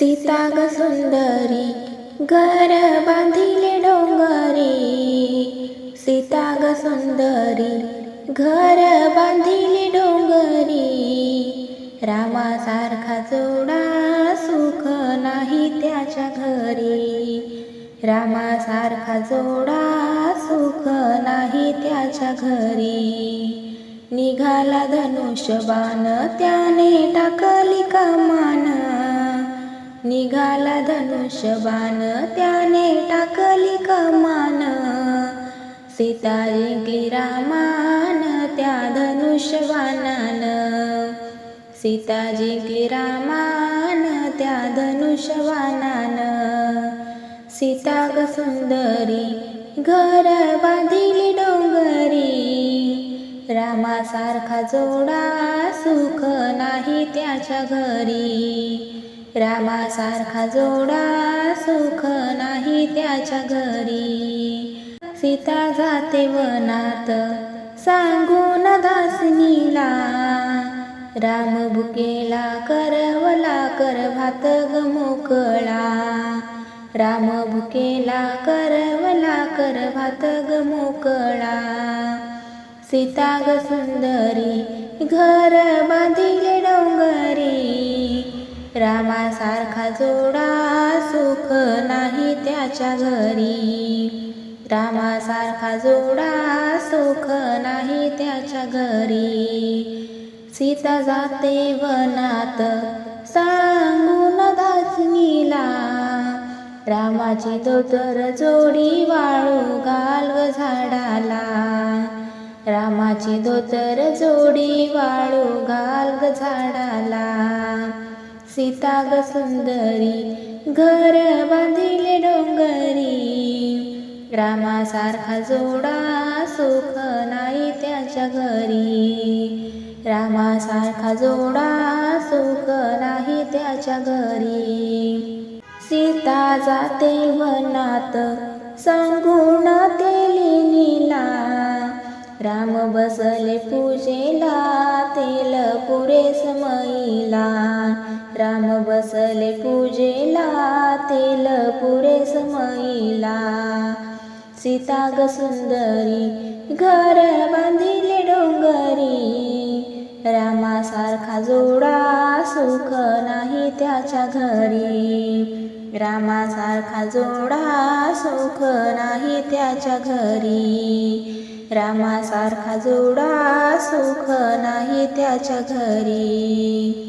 सीता ग सुंदरी घर बांधिले डोंगरी. सीता ग सुंदरी घर बांधिले डोंगरी. रामासारखा जोडा सुख नाही त्याच्या घरी. रामासारखा जोडा सुख नाही त्याच्या घरी. निघाला धनुष्यबाण त्याने टाकला निघाला धनुष्यबाण त्याने टाकली कमान. सीता जिंकली रामान त्या धनुष्यबाणान. सीता जिंकली रामान त्या धनुष्यबाणान. सीता ग सुंदरी घर बांधिली डोंगरी. रामासारखा जोडा सुख नाही त्याच्या घरी. रामासारखा जोडा सुख नाही त्याच्या घरी. सीता जाते वनात सांगून दासनीला राम भुकेला करवला कर भात ग मोकळा. राम भुकेला करवला कर भात ग मोकळा. सीता ग सुंदरी घर बांधिले डोंगरी. रामासारखा जोडा सुख नाही त्याच्या घरी. रामासारखा जोडा सुख नाही त्याच्या घरी. सीता जाते वनात सांगून दासनीला. रामाची दोतर जोडी वाळू घाल झाडाला. रामाची दोतर जोडी वाळू घाल झाडाला. सीता ग सुंदरी घर बांधिले डोंगरी. रामासारखा जोडा सुख नाही त्याच्या घरी. रामासारखा जोडा सुख नाही त्याच्या घरी. सीता जाते वनात सांगून लिहिला राम बसले पूजेला तेल पुरे समईला राम बसले पूजेला तेल पुरे समईला. सीता ग सुंदरी घर बांधिले डोंगरी. रामासारखा जोडा सुख नाही त्याच्या घरी. रामासारखा जोडा सुख नाही त्याच्या घरी. रामासारखा जोडा सुख नाही त्याच्या घरी.